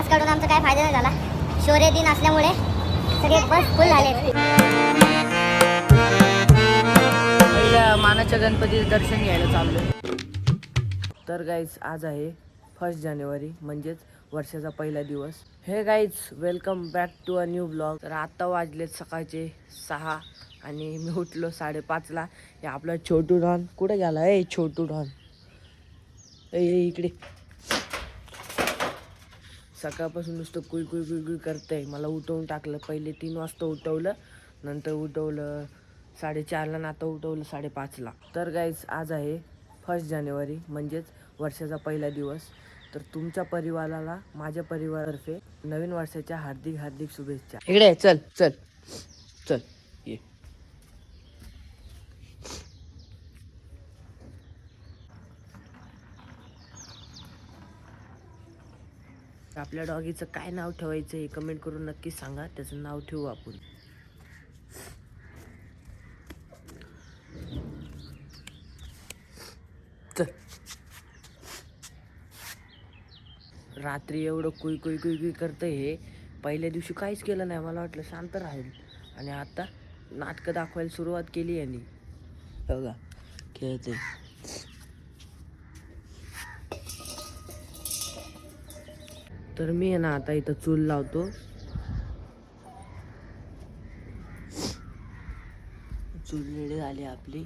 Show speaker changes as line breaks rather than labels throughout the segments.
Pass काढून आमचा काय फायदा नाही झाला. शौर्य दिन असल्यामुळे सगळे बस फुल झाले.
मानाच्या गणपतीचं दर्शन घ्यायला चाललो तर गाईज आज आहे फर्स्ट जानेवारी म्हणजेच वर्षाचा पहिला दिवस. हे guys welcome back to a new blog तर आत्ता वाजलेत सकाळचे सहा आणि मी उठलो साडेपाचला. हे आपला छोटू डॉन कुठे गेला? ए छोटू डॉन. ए, इकडे. सकाळपासून नुसतं कुई कुई कुई कुई करतंय. मला उठवून टाकलं. पहिले तीन वाजता उठवलं नंतर उठवलं साडेचारला ना आता उठवलं साडेपाचला. तर गाईज आज आहे फर्स्ट जानेवारी म्हणजेच वर्षाचा पहिला दिवस. तर तुमच्या परिवाराला माझ्या परिवारातर्फे नवीन वर्षाच्या हार्दिक हार्दिक शुभेच्छा. इकडे चल चल चल ये. आपल्या डॉगीचं काय नाव ठेवायचं हे कमेंट करून नक्की सांगा. त्याचं नाव ठेवू आपण. रात्री एवढं कुई कुई कुई कुई करतं हे. पहिल्या दिवशी काहीच केलं नाही. मला वाटलं शांत राहील. आणि आता नाटकं दाखवायला सुरुवात केली यांनी. बघा खेळते. तर मी आहे ना आता इथं चूल लावतो. चूल रेडी झाली आपली.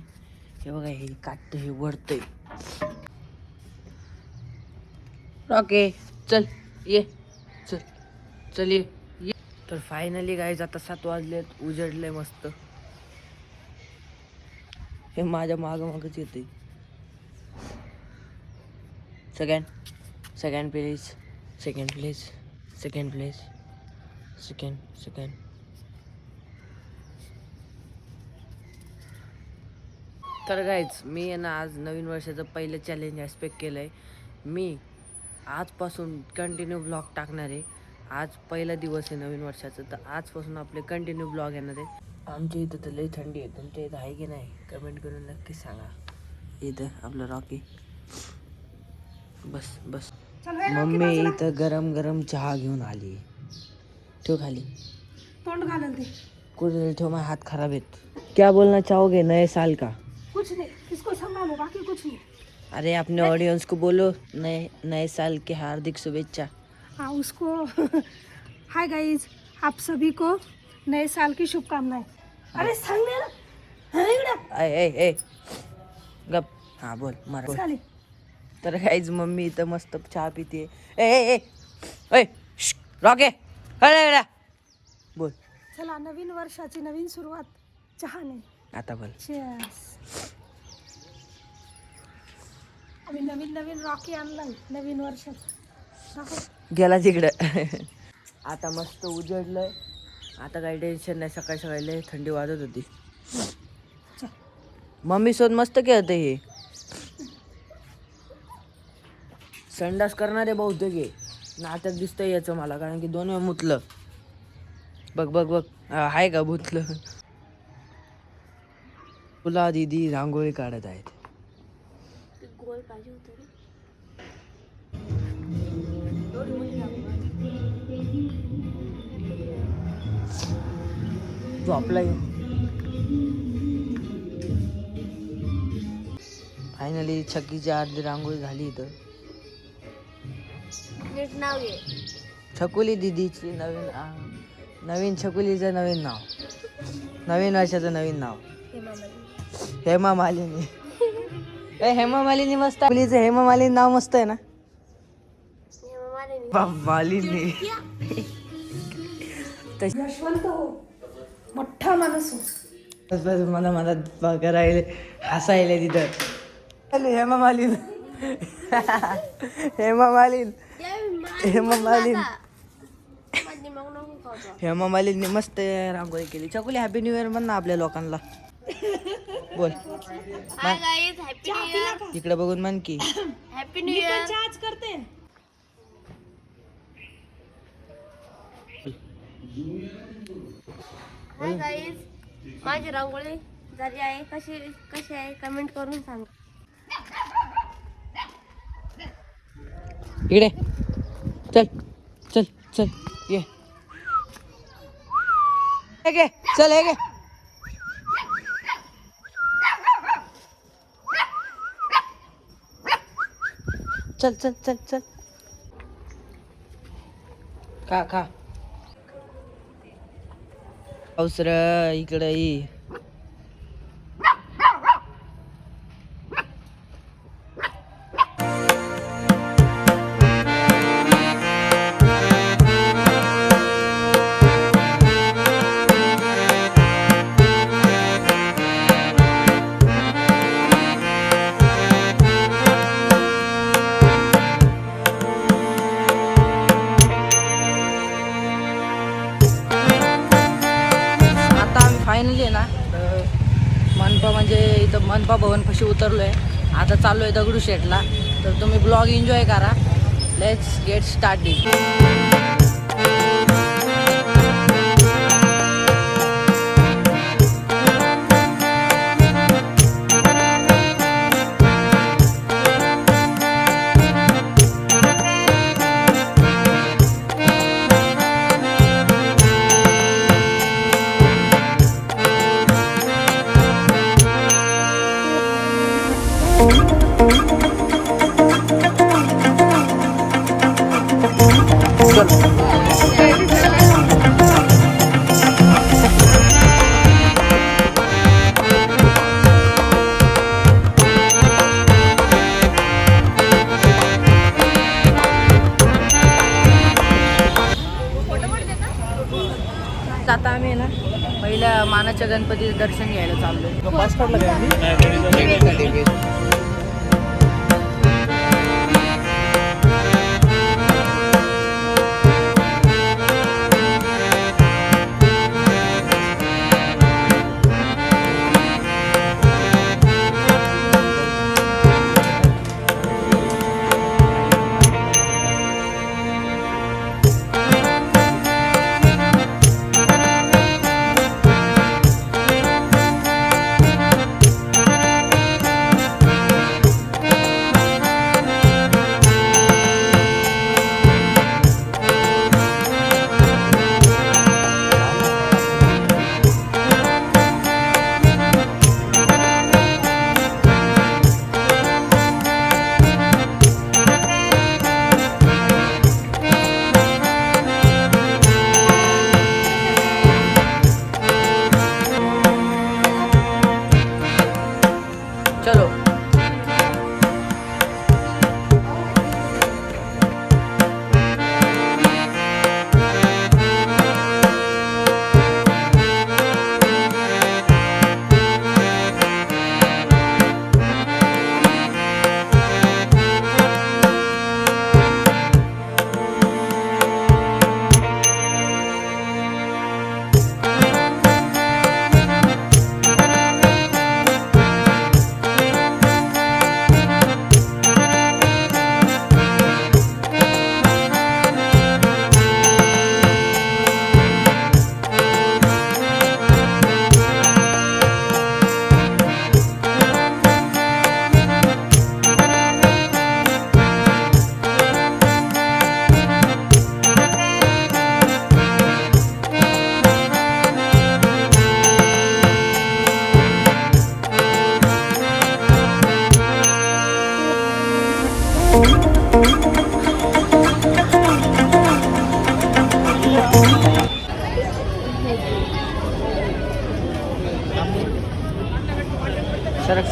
हे बघा हे काटतं हे वडतंय. ओके चल ये. चल चल ये. ये. तर फायनली गाईज आता सात वाजलेत. उजडलंय मस्त. हे माझ्या माग मागच येते सगळ्यां सगळ्यां please second please second please second second तर गाईज मी आहे ना आज नवीन वर्षाचं पहिलं चॅलेंज ॲस्पेक्ट केलं आहे मी आजपासून कंटिन्यू ब्लॉग टाकणार आहे. आज पहिला दिवस आहे नवीन वर्षाचं तर आजपासून आपले कंटिन्यू ब्लॉग येणार आहे. आमच्या इथं तर लई थंडी आहे. तुमच्या इथं आहे की नाही? कमेंट करून नक्की सांगा. इथं आपलं रॉकी बस बस. मम्मी इथं गरम गरम चहा घेऊन आली. ठेव खाली.
तोंड घालल ते
कुठे ठेव माझे हात खराब आहेत. क्या बोलना चाहोगे? नए साल का?
कुछ नहीं इसको संभालो? बाकी कुछ नहीं.
अरे अपने ऑडियंस को बोलो नए नए साल की हार्दिक शुभेच्छा.
हाँ उसको हाय गाइस आप सभी को नए साल की शुभकामनाएं. अरे सांग ना अरे
ए ए ए गप. हा बोल मरा.
चालेल
तर काहीच मम्मी इथं मस्त चहा पिते. ए ए रॉके. बोल.
चला नवीन वर्षाची नवीन सुरुवात. चहाने
आता बोल.
आम्ही नवीन नवीन रॉकी आणलाय. नवीन वर्षात.
गेला तिकडं. आता मस्त उजडलंय. आता काही टेन्शन नाही. सकाळी सकाळी थंडी वाजत होती. मम्मी सोबत मस्त खेळते हे. संडास करणारे बहुतेक हे. नात्यात दिसतंय याचं मला कारण की दोन वेळा मुतलं. बघ बघ बघ. आहे का मुतलं? तुला दीदी रांगोळी काढत आहेत. झोपला फायनली छकीची अर्धी रांगोळी झाली इथं.
नीट नाव घे
छकुली दिदीची नवीन आ, नवीन छकुलीचं नवीन नाव. नवीन वर्षाचं नवीन नाव. हेमा मालिनी. ए हेमा मालिनी मस्त आहे. छकुलीचं हेमा मालिनी नाव मस्त आहे ना? बा- मालिनी.
यशवंत हो. मोठा माणूस हो.
बस बस मला मला करायला हसायला तिथं. अरे हेमा मालिन. हेमा मालिन. हेमा मालिन हेमा मालिनने मस्त रांगोळी केली. चकुली हॅपी न्यू इयर म्हण ना आपल्या लोकांना. बोल. इकडे बघून म्हण की.
हॅपी न्यू इयर
चहाच करते.
माझी रांगोळी झाली आहे कशी कशी आहे कमेंट करून सांग.
इकडे. चल चल चल. ये. गे चल हे गे चल चल चल चल. खा खा. पाऊसर इकडे मनपा म्हणजे इथं मनपा भवनपाशी उतरलो आहे आता चाललो आहे दगडूशेठला. तर तुम्ही ब्लॉग एन्जॉय करा. लेट्स गेट स्टार्टिंग गणपतीचं दर्शन घ्यायला चाललोय.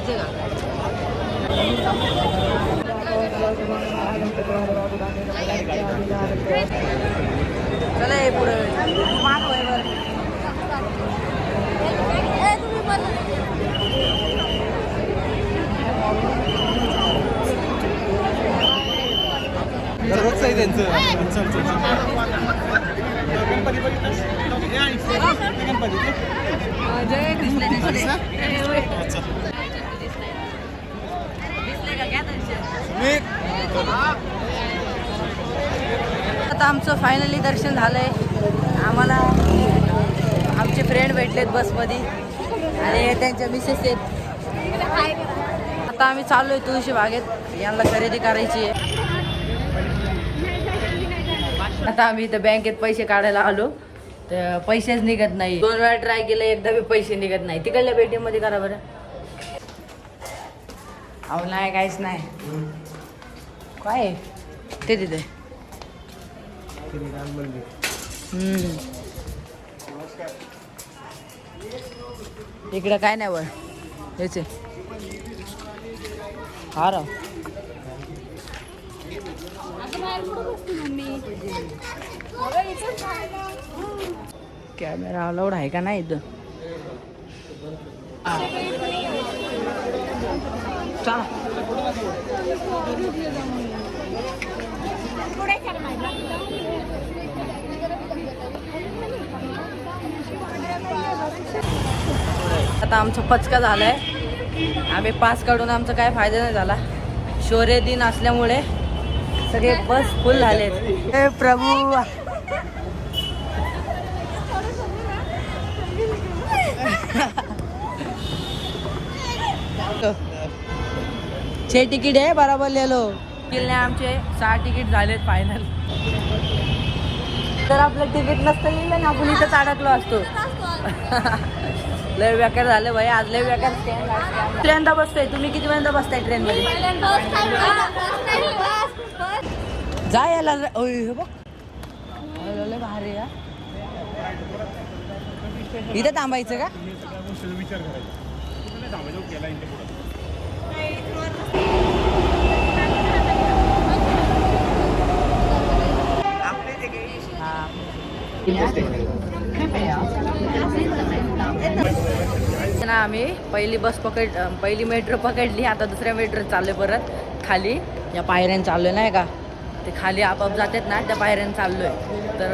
घ्यायचं का? चला हे पुढे.
दररोजचं आहे त्यांचं. गणपती
आता आमचं फायनली दर्शन झालंय. आम्हाला आमचे फ्रेंड भेटलेत बसमध्ये आणि हे त्यांच्या मिसेस आहेत. आता आम्ही चाललो आहे तुळशी बागेत. यांना खरेदी करायची आहे. आता आम्ही इथं बँकेत पैसे काढायला आलो. तर पैसेच निघत नाही. दोन वेळा ट्राय केलं एकदा बी पैसे निघत नाही. तिकडल्या पेटीएममध्ये करा बरं. अहो नाही काहीच नाही. काय? ते तिथे. इकडं काय नाही वर हेच हा राव. कॅमेरा अलाउड आहे का नाही इथं? चला. आता आमचा पचका झालाय. आम्ही पास काढून आमचा काय फायदा नाही झाला. शौर्य दिन असल्यामुळे सगळे बस फुल झाले हे प्रभू. छे तिकीट आहे बराबर लिहिलो. किल्ले आमचे सहा तिकीट झालेत फायनल तर आपलं तिकीट नसतं लिहिलं ना आपण इथंच अडकलो असतो. लय बेकार झालं भाई आज लय बेकार ट्रेनदा बसतोय तुम्ही किती वेळा बसताय ट्रेन मध्ये जा याला हे बघ. लय भारी हा. इथं थांबायचं का? ना आम्ही. पहिली बस पकड पहिली मेट्रो पकडली आता दुसऱ्या मेट्रो चाललोय परत. खाली. या पायऱ्यां चाललोय नाही का? ते खाली आपाप जातात ना त्या पायऱ्यान चाललोय. तर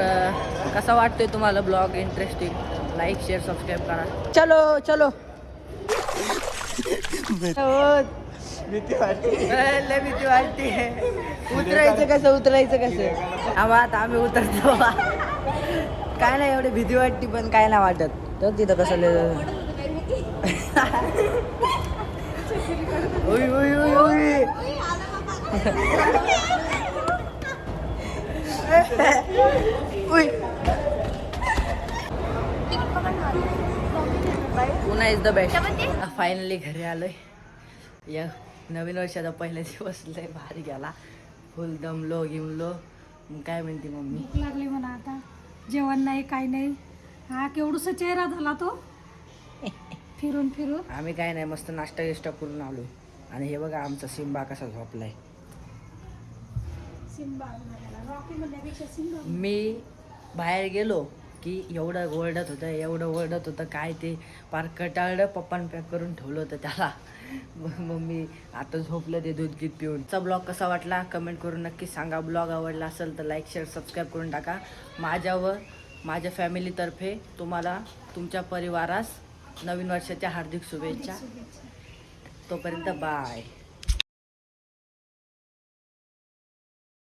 कसा वाटतोय तुम्हाला blog? Interesting like share subscribe करा. चलो चलो. भीती वाटते. उतरायचं कसं उतरायचं कसं? आम्हा आता आम्ही उतरतो. काय नाही एवढी भीती वाटते पण काय नाही वाटत. तर तिथं कसं उई, उई. उई. पुन्हा इज द बेस्ट फायनली घरी आलोय. या नवीन वर्षाचा पहिला दिवस लय भारी गेला. फुल दमलो गिमलो. काय म्हणते मम्मी?
भूक लागली म्हणा आता. जेवण नाही काय नाही. हा केवढूसा चेहरा झाला तो. फिरून फिरून?
आम्ही काय नाही मस्त नाश्ता गिष्टा करून आलो. आणि हे बघा आमचा सिम्बा कसा झोपलाय.
सिम्बा रॉकी म्हणण्यापेक्षा सिम्बा
मी बाहेर गेलो की एवढं ओरडत होतं एवढं ओरडत होतं काय ते पार कटाळलं पप्पान पॅक करून ठेवलं होतं त्याला. मग मम्मी आता झोपलं ते दूध गीत पिऊन. चा ब्लॉग कसा वाटला? कमेंट करून नक्की सांगा. ब्लॉग आवडला असेल तर लाईक शेअर सबस्क्राईब करून टाका. माझ्यावर माझ्या फॅमिलीतर्फे तुम्हाला तुमच्या परिवारास नवीन वर्षाच्या हार्दिक शुभेच्छा. तोपर्यंत बाय.